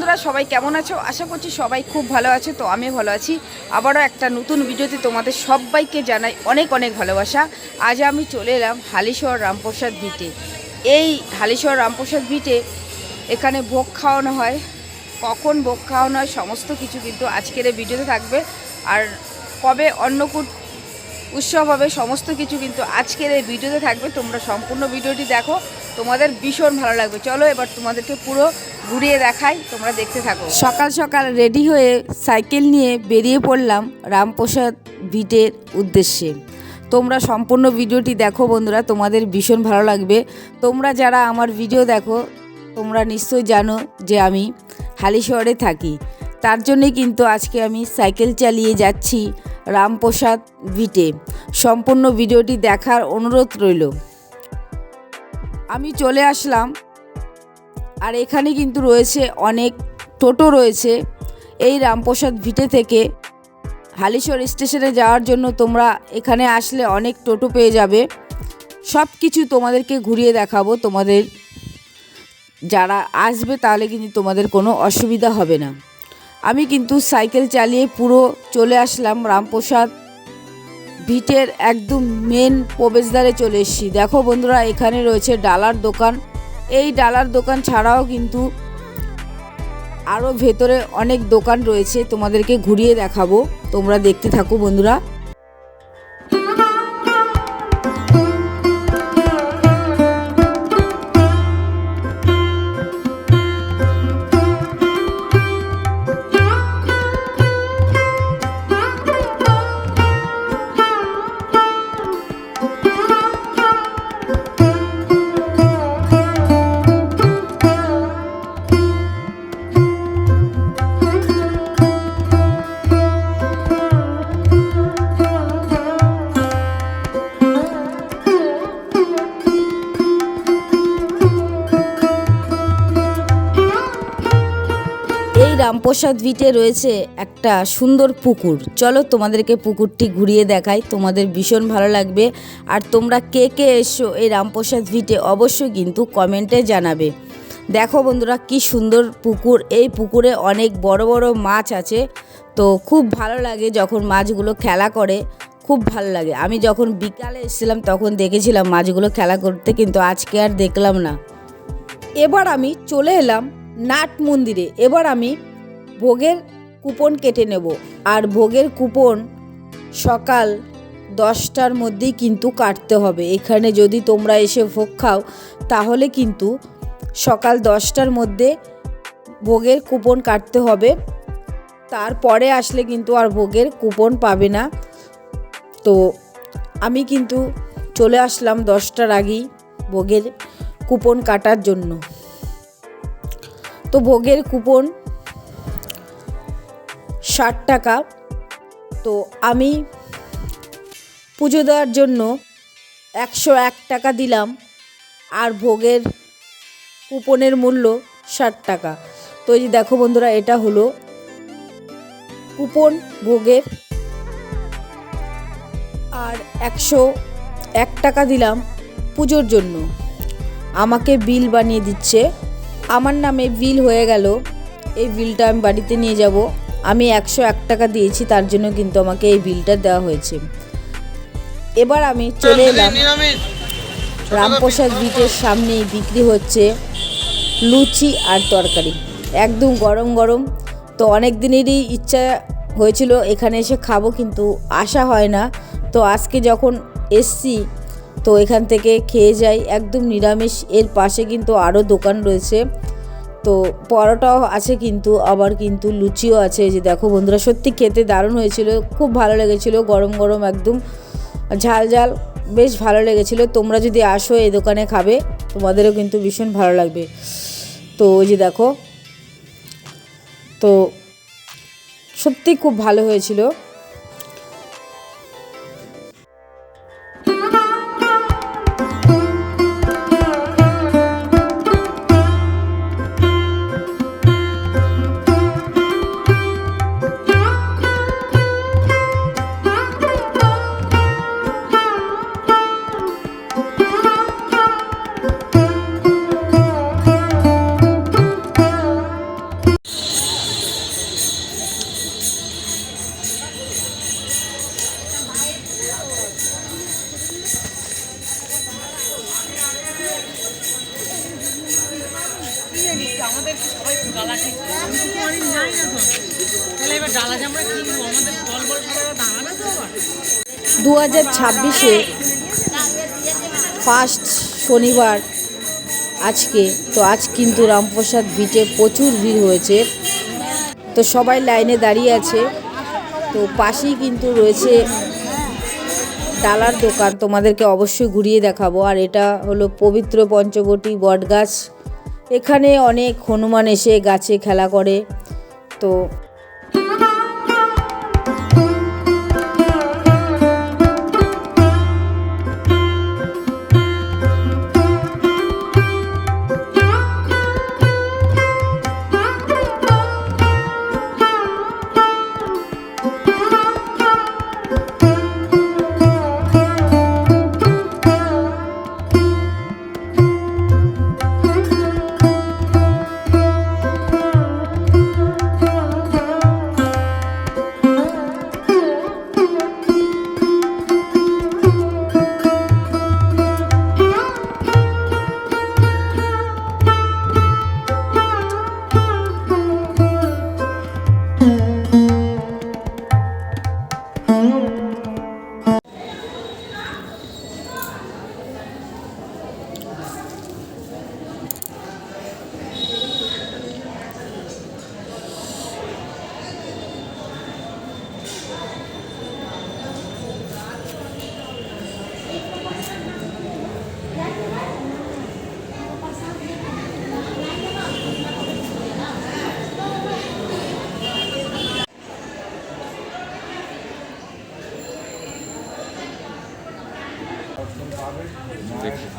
বন্ধুরা, সবাই কেমন আছো? আশা করছি সবাই খুব ভালো আছে, তো আমিও ভালো আছি। আবারও একটা নতুন ভিডিওতে তোমাদের সবাইকে জানাই অনেক অনেক ভালোবাসা। আজ আমি চলে এলাম হালিশহর রামপ্রসাদ ভিটে এই হালিশহর রামপ্রসাদ ভিটে এখানে ভোগ খাওয়ানো হয়। কখন ভোগ খাওয়ানো হয়, সমস্ত কিছু কিন্তু আজকের এই ভিডিওতে থাকবে। আর কবে অন্নকূট উৎসব হবে, সমস্ত কিছু কিন্তু আজকের এই ভিডিওতে থাকবে। তোমরা সম্পূর্ণ ভিডিওটি দেখো। তোমাদের ভীষণ ভালো লাগবে। চলো এবার তোমাদেরকে পুরো ঘুরিয়ে দেখাই, তোমরা দেখতে থাকো। সকাল সকাল রেডি হয়ে সাইকেল নিয়ে বেরিয়ে পড়লাম রামপ্রসাদ ভিটের উদ্দেশ্যে। তোমরা সম্পূর্ণ ভিডিওটি দেখো বন্ধুরা, তোমাদের ভীষণ ভালো লাগবে। তোমরা যারা আমার ভিডিও দেখো, তোমরা নিশ্চয়ই জানো যে আমি হালিশহরে থাকি। তার জন্যে কিন্তু আজকে আমি সাইকেল চালিয়ে যাচ্ছি রামপ্রসাদ ভিটে। সম্পূর্ণ ভিডিওটি দেখার অনুরোধ রইল। আমি চলে আসলাম। আর এখানে কিন্তু রয়েছে অনেক টোটো রয়েছে। এই রামপ্রসাদ ভিটে থেকে হালিশহর স্টেশনে যাওয়ার জন্য তোমরা এখানে আসলে অনেক টোটো পেয়ে যাবে। সব কিছু তোমাদেরকে ঘুরিয়ে দেখাবো। তোমাদের যারা আসবে তাহলে কিন্তু তোমাদের কোনো অসুবিধা হবে না। আমি কিন্তু সাইকেল চালিয়ে পুরো চলে আসলাম রামপ্রসাদ ভিটের একদম মেন প্রবেশদ্বারে চলে এসেছি। দেখো বন্ধুরা, এখানে রয়েছে ডালার দোকান। এই ডালার দোকান ছাড়াও কিন্তু আরও ভেতরে অনেক দোকান রয়েছে। তোমাদেরকে ঘুরিয়ে দেখাবো। তোমরা দেখতে থাকো বন্ধুরা। এই রামপ্রসাদ ভিটে রয়েছে একটা সুন্দর পুকুর। চলো তোমাদেরকে পুকুরটি ঘুরিয়ে দেখাই, তোমাদের ভীষণ ভালো লাগবে। আর তোমরা কে কে এসো এই রামপ্রসাদ ভিটে অবশ্যই কিন্তু কমেন্টে জানাবে। দেখো বন্ধুরা, কি সুন্দর পুকুর। এই পুকুরে অনেক বড় বড় মাছ আছে। তো খুব ভালো লাগে যখন মাছগুলো খেলা করে। খুব ভালো লাগে। আমি যখন বিকালে এসেছিলাম, তখন দেখেছিলাম মাছগুলো খেলা করতে, কিন্তু আজকে আর দেখলাম না। এবার আমি চলে এলাম নাট মন্দিরে। এবার আমি ভোগের কুপন কেটে নেব। আর ভোগের কুপন সকাল দশটার মধ্যেই কিন্তু কাটতে হবে। এখানে যদি তোমরা এসে ভোগ খাও, তাহলে কিন্তু সকাল দশটার মধ্যে ভোগের কুপন কাটতে হবে। তারপরে আসলে কিন্তু আর ভোগের কুপন পাবে না। তো আমি কিন্তু চলে আসলাম দশটার আগেই ভোগের কুপন কাটার জন্য। তো ভোগের কুপন ষাট টাকা। তো আমি পুজো দেওয়ার জন্য একশো এক টাকা দিলাম আর ভোগের কুপনের মূল্য ষাট টাকা। তো এই দেখো বন্ধুরা, এটা হলো কুপন, ভোগের। আর একশো এক টাকা দিলাম পুজোর জন্য। আমাকে বিল বানিয়ে দিচ্ছে। আমার নামে বিল হয়ে গেল। এই বিলটা আমি বাড়িতে নিয়ে যাব। আমি একশো এক টাকা দিয়েছি তার জন্য কিন্তু আমাকে এই বিলটা দেওয়া হয়েছে। এবার আমি চলে এলাম। রামপ্রসাদ বিটের সামনেই বিক্রি হচ্ছে লুচি আর তরকারি। একদম গরম গরম। তো অনেক দিনেরই ইচ্ছা হয়েছিল এখানে এসে খাব কিন্তু আসা হয় না। তো আজকে যখন এসছি তো এখান থেকে খেয়ে যাই। একদম নিরামিষ। এর পাশে কিন্তু আরও দোকান রয়েছে। তো পরোটাও আছে কিন্তু, আবার কিন্তু লুচিও আছে। যে দেখো বন্ধুরা, সত্যি খেতে দারুণ হয়েছিল, খুব ভালো লেগেছিল, গরম গরম একদম। ঝাল ঝাল, বেশ ভালো লেগেছিল। তোমরা যদি আসো এই দোকানে খাবে, তোমাদেরও কিন্তু ভীষণ ভালো লাগবে। তো ওই যে দেখো, তো সত্যি খুব ভালো হয়েছিল। ডালা কিনবো আমি তো অনেক যাই না তো। তাহলে এবার ডালা যে আমরা কিনবো আমাদের দল বল সবাই দাঁড়াবে তো দু হাজার ছাব্বিশে ফার্স্ট শনিবার আজকে। তো আজ কিন্তু রামপ্রসাদ বিচে প্রচুর ভিড় হয়েছে। তো সবাই লাইনে দাঁড়িয়ে আছে। তো পাশেই কিন্তু রয়েছে ডালার দোকান। তোমাদেরকে অবশ্যই ঘুরিয়ে দেখাবো। আর এটা হলো পবিত্র পঞ্চবটী বটগাছ। এখানে অনেক হনুমান এসে গাছে খেলা করে তো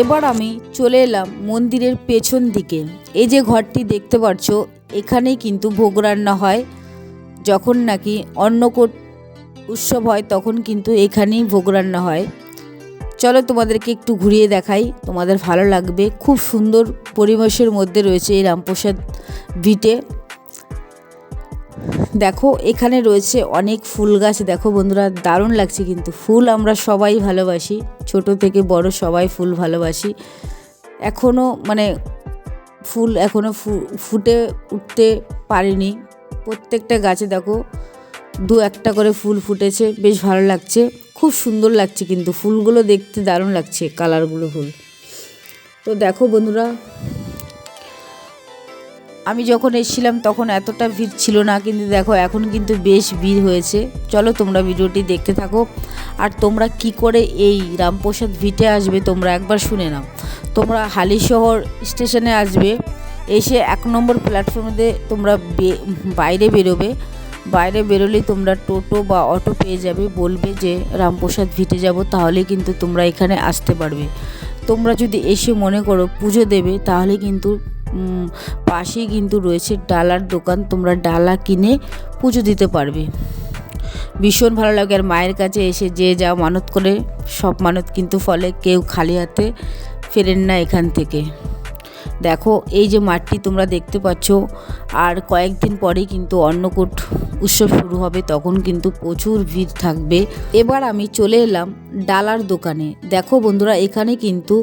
এবার আমি চলে এলাম মন্দিরের পেছন দিকে। এই যে ঘরটি দেখতে পাচ্ছ, এখানেই কিন্তু ভোগ রান্না হয়। যখন নাকি অন্নকূট উৎসব হয়, তখন কিন্তু এখানেই ভোগ রান্না হয়। চলো তোমাদেরকে একটু ঘুরিয়ে দেখাই। তোমাদের ভালো লাগবে। খুব সুন্দর পরিবেশের মধ্যে রয়েছে এই রামপ্রসাদ ভিটে। দেখো, এখানে রয়েছে অনেক ফুল গাছ। দেখো বন্ধুরা, দারুণ লাগছে কিন্তু। ফুল আমরা সবাই ভালোবাসি। ছোট থেকে বড় সবাই ফুল ভালোবাসি। এখনও মানে ফুল এখনও ফুটে উঠতে পারেনি। প্রত্যেকটা গাছে দেখো, দু একটা করে ফুল ফুটেছে। বেশ ভালো লাগছে। খুব সুন্দর লাগছে কিন্তু। ফুলগুলো দেখতে দারুণ লাগছে, কালারগুলো ফুল। তো দেখো বন্ধুরা আমি যখন এসেছিলাম তখন এতটা ভিড় ছিল না, কিন্তু দেখো এখন কিন্তু বেশ ভিড় হয়েছে। চলো তোমরা ভিডিওটি দেখতে থাকো। আর তোমরা কি করে এই রামপ্রসাদ ভিটে আসবে তোমরা একবার শুনে নাও। তোমরা হালিশহর স্টেশনে আসবে, এসে এক নম্বর প্ল্যাটফর্মে তোমরা বাইরে বেরোবে। বাইরে বেরোলেই তোমরা টোটো বা অটো পেয়ে যাবে, বলবে যে, রামপ্রসাদ ভিটে যাব, তাহলে কিন্তু তোমরা এখানে আসতে পারবে। তোমরা যদি এসে মনে করো পুজো দেবে, তাহলে কিন্তু পাশেই কিন্তু রয়েছে ডালার দোকান। তোমরা ডালা কিনে পুজো দিতে পারবে। ভীষণ ভালো লাগে। আর মায়ের কাছে এসে যে যা মানত করে, সব মানত কিন্তু ফলে কেউ খালি হাতে ফেরেন না এখান থেকে। দেখো, এই যে মাঠটি তোমরা দেখতে পাচ্ছ, আর কয়েকদিন পরেই কিন্তু অন্নকূট উৎসব শুরু হবে, তখন কিন্তু প্রচুর ভিড় থাকবে। এবার আমি চলে এলাম ডালার দোকানে। দেখো বন্ধুরা, এখানে কিন্তু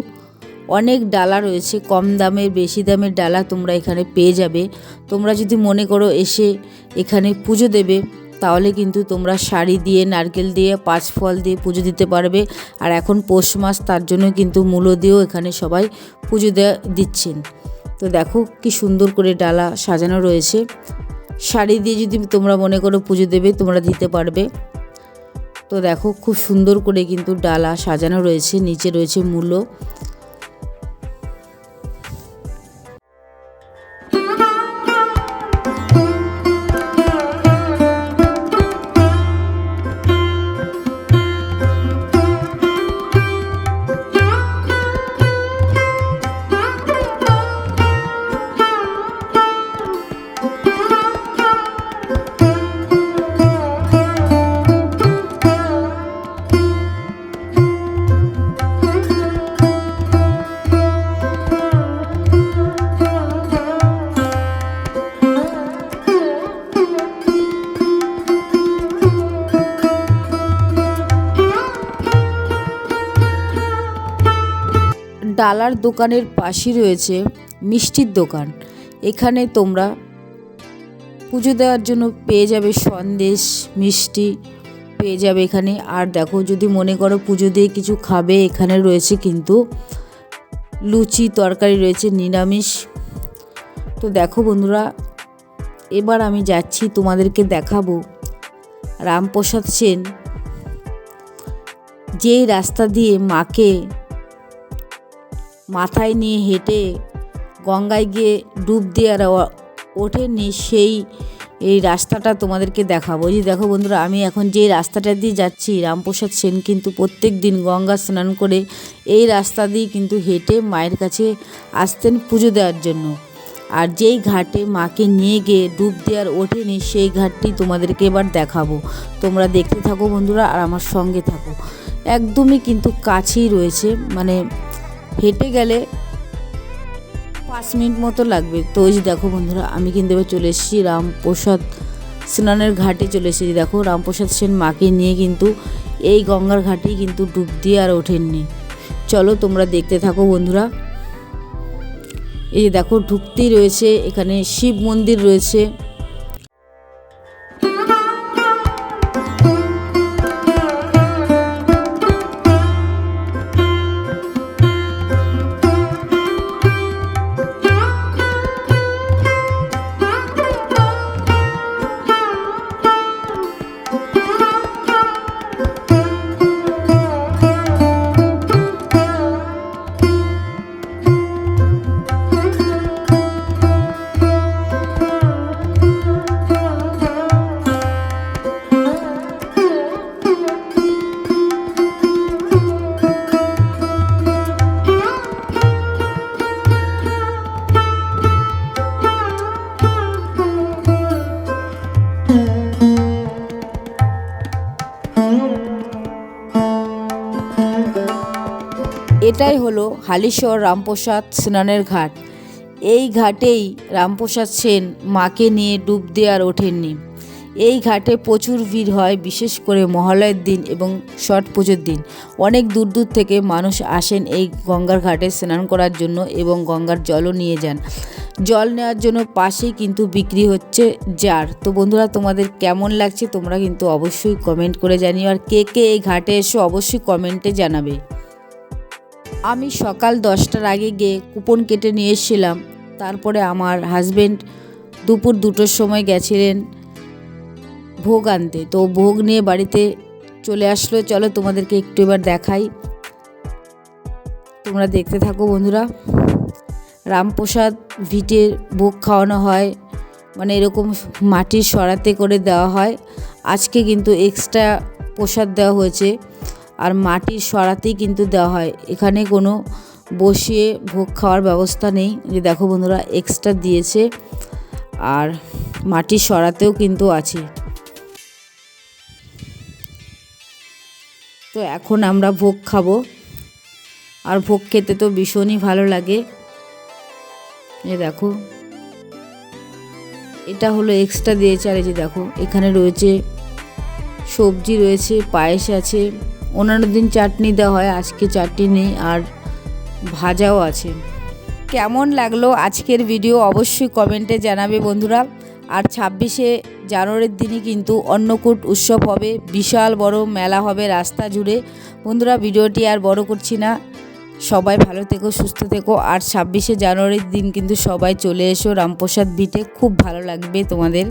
অনেক ডালা রয়েছে, কম দামের, বেশি দামের ডালা তোমরা এখানে পেয়ে যাবে। তোমরা যদি মনে করো এসে এখানে পুজো দেবে, তাহলে কিন্তু তোমরা শাড়ি দিয়ে, নারকেল দিয়ে পাঁচ ফল দিয়ে পুজো দিতে পারবে। আর এখন পৌষ মাস, তার জন্য কিন্তু মূলো দিয়েও এখানে সবাই পুজো দেওয়া দিচ্ছেন। তো দেখো কি সুন্দর করে ডালা সাজানো রয়েছে। শাড়ি দিয়ে যদি তোমরা মনে করো পুজো দেবে, তোমরা দিতে পারবে। তো দেখো খুব সুন্দর করে কিন্তু ডালা সাজানো রয়েছে, নিচে রয়েছে মূলো। ডালার দোকানের পাশেই রয়েছে মিষ্টির দোকান। এখানে তোমরা পুজো দেওয়ার জন্য পেয়ে যাবে সন্দেশ, মিষ্টি পেয়ে যাবে এখানে। আর দেখো, যদি মনে করো পুজো দিয়ে কিছু খাবে, এখানে রয়েছে কিন্তু লুচি তরকারি রয়েছে, নিরামিষ। তো দেখো বন্ধুরা, এবার আমি যাচ্ছি তোমাদেরকে দেখাবো রামপ্রসাদ সেন। যেই রাস্তা দিয়ে মাকে মাথায় নিয়ে হেঁটে গঙ্গায় গিয়ে ডুব দিয়ে আর ও- ওঠেননি সেই এই রাস্তাটা তোমাদেরকে দেখাবো। যে দেখো বন্ধুরা, আমি এখন যে রাস্তাটা দিয়ে যাচ্ছি, রামপ্রসাদ সেন কিন্তু প্রত্যেক দিন গঙ্গা স্নান করে এই রাস্তা দিয়ে কিন্তু হেঁটে মায়ের কাছে আসতেন পুজো দেওয়ার জন্য। আর যেই ঘাটে মাকে নিয়ে গিয়ে ডুব দেওয়ার ওঠেনি সেই ঘাটটি তোমাদেরকে এবার দেখাবো। তোমরা দেখতে থাকো বন্ধুরা আর আমার সঙ্গে থাকো। একদমই কিন্তু কাছেই রয়েছে মানে হেঁটে গেলে পাঁচ মিনিট মতো লাগবে। তো ওই যে দেখো বন্ধুরা, আমি কিন্তু এবার চলে এসেছি রামপ্রসাদ স্নানের ঘাটে চলে এসেছি। দেখো রামপ্রসাদ সেন মাকে নিয়ে কিন্তু এই গঙ্গার ঘাটেই কিন্তু ডুব দিয়ে আর ওঠেননি। চলো তোমরা দেখতে থাকো বন্ধুরা। এই যে দেখো ঢুকতেই রয়েছে, এখানে শিব মন্দির রয়েছে। এটাই হলো হালিশ্বর রামপ্রসাদ স্নানের ঘাট। এই ঘাটেই রামপ্রসাদ সেন মাকে নিয়ে ডুব দেওয়ার ওঠেননি। এই ঘাটে প্রচুর ভিড় হয়, বিশেষ করে মহালয়ের দিন এবং ছট পুজোর দিন। অনেক দূর দূর থেকে মানুষ আসেন এই গঙ্গার ঘাটে স্নান করার জন্য এবং গঙ্গার জলও নিয়ে যান। জল নেওয়ার জন্য পাশেই কিন্তু বিক্রি হচ্ছে জার। তো বন্ধুরা, তোমাদের কেমন লাগছে তোমরা কিন্তু অবশ্যই কমেন্ট করে জানিও। আর কে কে এই ঘাটে এসো অবশ্যই কমেন্টে জানাবে। আমি সকাল দশটার আগে গিয়ে কুপন কেটে নিয়ে এসেছিলাম। তারপরে আমার হাজবেন্ড দুপুর দুটোর সময় গেছিলেন ভোগ আনতে। তো ভোগ নিয়ে বাড়িতে চলে আসলো। চলো তোমাদেরকে একটু এবার দেখাই। তোমরা দেখতে থাকো বন্ধুরা। রামপ্রসাদ ভিটের ভোগ খাওয়ানো হয়। মানে এরকম মাটির সরাতে করে দেওয়া হয়। আজকে কিন্তু এক্সট্রা প্রসাদ দেওয়া হয়েছে। আর মাটির সরাতেই কিন্তু দেওয়া হয়। এখানে কোনো বসিয়ে ভোগ খাওয়ার ব্যবস্থা নেই। যে দেখো বন্ধুরা এক্সট্রা দিয়েছে আর মাটির সরাতেও কিন্তু আছে। তো এখন আমরা ভোগ খাব। আর ভোগ খেতে তো ভীষণই ভালো লাগে। এ দেখো। এটা হলো এক্সট্রা দিয়েছে। আর এই যে দেখো, এখানে রয়েছে সবজি রয়েছে, পায়েস আছে। অন্যান্য দিন চাটনি দেওয়া হয়, আজকে চাটনি নেই আর ভাজাও আছে। কেমন লাগল আজকের ভিডিও অবশ্যই কমেন্টে জানাবে বন্ধুরা। আর ছাব্বিশে জানুয়ারির দিনই কিন্তু অন্নকূট উৎসব হবে, বিশাল বড় মেলা হবে রাস্তা জুড়ে। বন্ধুরা, ভিডিওটি আর বড় করছি না। সবাই ভালো থেকো, সুস্থ থেকো। আর ছাব্বিশে জানুয়ারির দিন কিন্তু সবাই চলে এসো রামপ্রসাদ বিটে। খুব ভালো লাগবে তোমাদের।